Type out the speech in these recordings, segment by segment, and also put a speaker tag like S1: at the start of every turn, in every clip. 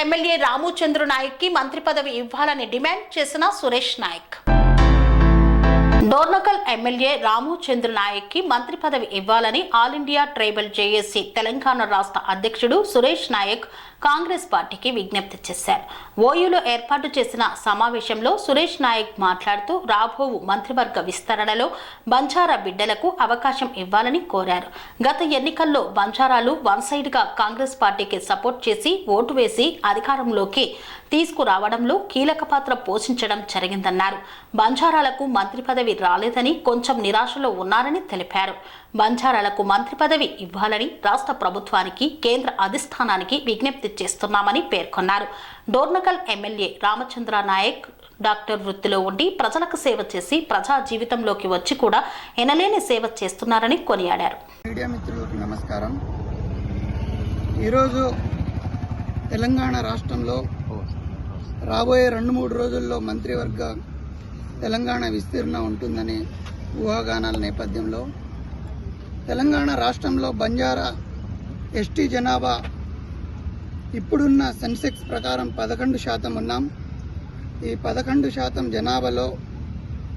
S1: MLA Ramachandru నాయక్కి మంత్రి పదవి ఇవ్వాలని డిమాండ్ చేసిన సురేష్ నాయక్. డోర్నకల్ ఎమ్మెల్యే రామచంద్ర నాయక్కి మంత్రి పదవి ఇవ్వాలని all India tribal JAC Telangana రాష్ట్ర అధ్యక్షుడు సురేష్ నాయక్ కాంగ్రెస్ పార్టీకి విజ్ఞప్తి చేశారు. ఓయూలో ఏర్పాటు చేసిన సమావేశంలో సురేష్ నాయక్ మాట్లాడుతూ రాబోవు మంత్రివర్గ విస్తరణలో బంజారా బిడ్డలకు అవకాశం ఇవ్వాలని కోరారు. గత ఎన్నికల్లో బంజారాలు వన్ సైడ్గా కాంగ్రెస్ పార్టీకి సపోర్ట్ చేసి ఓటు వేసి అధికారంలోకి తీసుకురావడంలో కీలక పాత్ర పోషించడం జరిగిందన్నారు. బంజారాలకు మంత్రి పదవి రాలేదని కొంచెం నిరాశలో ఉన్నారని తెలిపారు. బంజారాలకు మంత్రి పదవి ఇవ్వాలని రాష్ట్ర ప్రభుత్వానికి కేంద్ర అధిష్టానానికి విజ్ఞప్తి చేస్తున్నామని పేర్కొన్నారు. డోర్నకల్ ఎమ్మెల్యే రామచంద్ర నాయక్ డాక్టర్ వృత్తిలో ఉండి ప్రజలకు సేవ చేసి ప్రజా జీవితంలోకి వచ్చి కూడా ఎనలేని సేవ చేస్తున్నారని కొనియాడారు.
S2: మీడియా మిత్రులకు నమస్కారం. ఈరోజు తెలంగాణ రాష్ట్రంలో రాబోయే రెండు మూడు రోజుల్లో మంత్రివర్గ తెలంగాణ విస్తీర్ణ ఉంటుందని ఊహాగానాల నేపథ్యంలో తెలంగాణ రాష్ట్రంలో బంజారా ఎస్టీ జనాభా ఇప్పుడున్న సెన్సెక్స్ ప్రకారం పదకొండు శాతం ఉన్నాం. ఈ పదకొండు శాతం జనాభాలో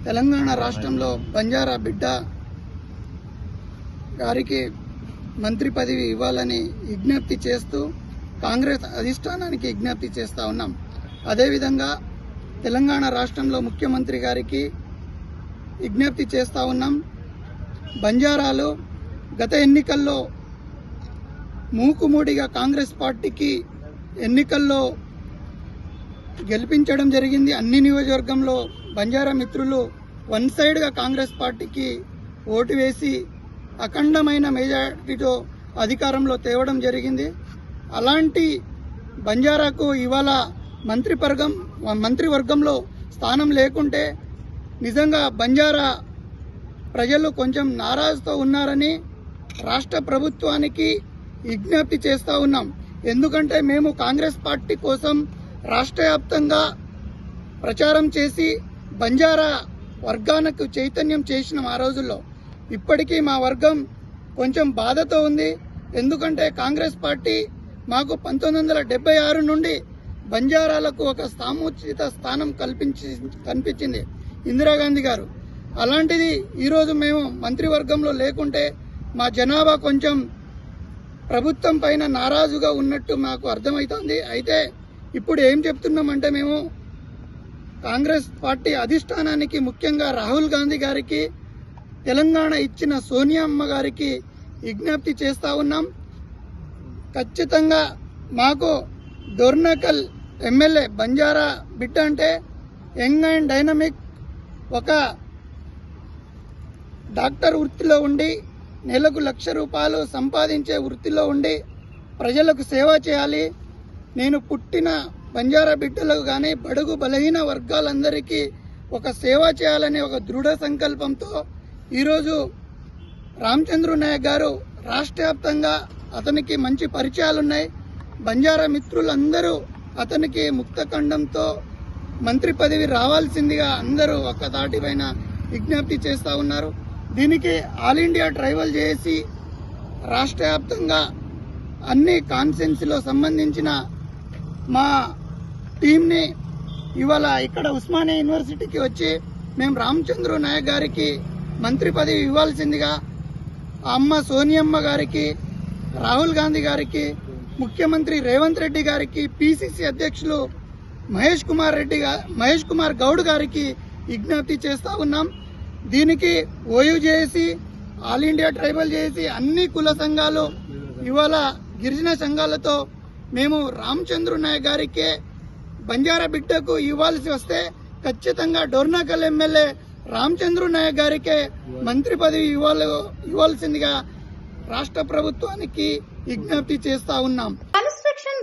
S2: తెలంగాణ రాష్ట్రంలో బంజారా బిడ్డ గారికి మంత్రి పదవి ఇవ్వాలని విజ్ఞప్తి చేస్తూ కాంగ్రెస్ అధిష్టానానికి విజ్ఞప్తి చేస్తూ ఉన్నాం. అదేవిధంగా తెలంగాణ రాష్ట్రంలో ముఖ్యమంత్రి గారికి విజ్ఞప్తి చేస్తూ ఉన్నాం. బంజారాలో గత ఎన్నికల్లో మూకుమూడిగా కాంగ్రెస్ పార్టీకి ఎన్నికల్లో గెలిపించడం జరిగింది. అన్ని నియోజకవర్గంలో బంజారా మిత్రులు వన్ సైడ్గా కాంగ్రెస్ పార్టీకి ఓటు వేసి అఖండమైన మెజారిటీతో అధికారంలో తేవడం జరిగింది. అలాంటి బంజారాకు ఇవాళ మంత్రివర్గం మంత్రివర్గంలో స్థానం లేకుంటే నిజంగా బంజారా ప్రజలు కొంచెం నారాజుతో ఉన్నారని రాష్ట్ర ప్రభుత్వానికి విజ్ఞప్తి చేస్తా ఉన్నాం. ఎందుకంటే మేము కాంగ్రెస్ పార్టీ కోసం రాష్ట్ర వ్యాప్తంగా ప్రచారం చేసి బంజారా వర్గానికి చైతన్యం చేసినాం ఆ రోజుల్లో. ఇప్పటికీ మా వర్గం కొంచెం బాధతో ఉంది. ఎందుకంటే కాంగ్రెస్ పార్టీ మాకు పంతొమ్మిది వందల ఆరు నుండి బంజారాలకు ఒక సాముచిత స్థానం కల్పించి కనిపించింది ఇందిరాగాంధీ గారు. అలాంటిది ఈరోజు మేము మంత్రివర్గంలో లేకుంటే మా జనాభా కొంచెం ప్రభుత్వం పైన నారాజుగా ఉన్నట్టు మాకు అర్థమవుతోంది అయితే ఇప్పుడు ఏం చెప్తున్నామంటే మేము కాంగ్రెస్ పార్టీ అధిష్టానానికి ముఖ్యంగా రాహుల్ గాంధీ గారికి తెలంగాణ ఇచ్చిన సోనియా అమ్మ గారికి విజ్ఞప్తి చేస్తా ఉన్నాం. ఖచ్చితంగా మాకు డోర్నకల్ ఎమ్మెల్యే బంజారా బిడ్డ అంటే యంగ్ అండ్ డైనమిక్ ఒక డాక్టర్ వృత్తిలో ఉండి నెలకు లక్ష రూపాయలు సంపాదించే వృత్తిలో ఉండి ప్రజలకు సేవ చేయాలి. నేను పుట్టిన బంజారా బిడ్డలకు కానీ బడుగు బలహీన వర్గాలందరికీ ఒక సేవ చేయాలనే ఒక దృఢ సంకల్పంతో ఈరోజు రామచంద్ర నాయక్ గారు రాష్ట్ర వ్యాప్తంగా అతనికి మంచి పరిచయాలు ఉన్నాయి బంజారా మిత్రులందరూ అతనికి ముక్తఖండంతో మంత్రి పదవి రావాల్సిందిగా అందరూ ఒక దాటిపైన విజ్ఞప్తి చేస్తా ఉన్నారు. దీనికి ఆల్ ఇండియా ట్రైవల్ చేసి రాష్ట్ర వ్యాప్తంగా అన్ని కాన్సెన్సీలో సంబంధించిన మా టీంని ఇవాళ ఇక్కడ ఉస్మానియా యూనివర్సిటీకి వచ్చి మేము రామచంద్ర నాయక్ గారికి మంత్రి పదవి ఇవ్వాల్సిందిగా ఆ అమ్మ సోనియమ్మ గారికి రాహుల్ గాంధీ గారికి ముఖ్యమంత్రి రేవంత్ రెడ్డి గారికి పిసిసి అధ్యక్షులు మహేష్ కుమార్ రెడ్డి మహేష్ కుమార్ గౌడ్ గారికి విజ్ఞప్తి చేస్తూ ఉన్నాం. దీనికి ఓయూ చేసి ఆల్ ఇండియా ట్రైబల్ చేసి అన్ని కుల సంఘాలు ఇవాళ గిరిజన సంఘాలతో మేము రామచంద్ర నాయక్ గారికే బంజారా బిడ్డకు ఇవ్వాల్సి వస్తే ఖచ్చితంగా డోర్నాకల్ ఎమ్మెల్యే రామచంద్ర నాయక్ గారికే మంత్రి పదవి ఇవ్వాలి ఇవ్వాల్సిందిగా రాష్ట్ర ప్రభుత్వానికి విజ్ఞప్తి చేస్తా ఉన్నాం.